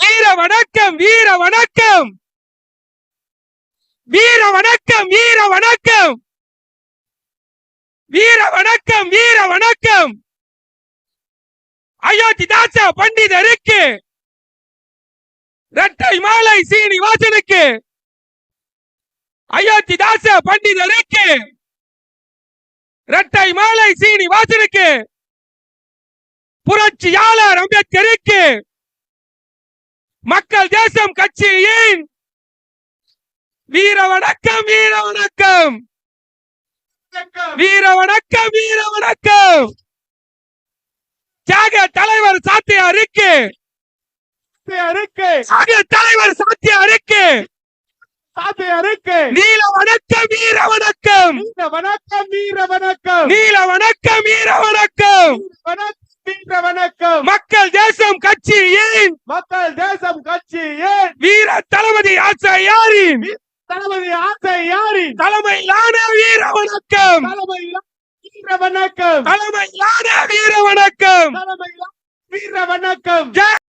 வீர வணக்கம் வீர வணக்கம் வீர வணக்கம் வீர வணக்கம் வீர வணக்கம் வீர வணக்கம் அயோத்திதாச பண்டிதருக்கு. இரட்டை மாலை சீனிவாசனுக்கு. அயோத்திதாச பண்டிதருக்கு. இரட்டை மாலை சீனிவாசனுக்கு. புரட்சியாளர் அம்பேத்கருக்கு. மக்கள் தேசம் கட்சியின் வீர வணக்கம் வீர வணக்கம் வீர வணக்கம் வீர வணக்கம் தியாக தலைவர் சாத்தியாருக்கு சாத்தியாருக்கு தியாக தலைவர் சாத்தியாருக்கு சாத்தியாருக்கு நீல வணக்கம் வீர வணக்கம் வீர வணக்கம் வீர வணக்கம் நீல வணக்கம் வீர வணக்கம் வணக்கம் மக்கள் தேசம் கட்சியின் மக்கள் தேசம் கட்சியின் வீர தளபதி ஆச்சாரியாரின் தளபதி ஆசை யாரின்? தலைமையிலான வீர வணக்கம். வீர வணக்கம். தலைமையிலான வீர வணக்கம். வீர வணக்கம். ஜெய்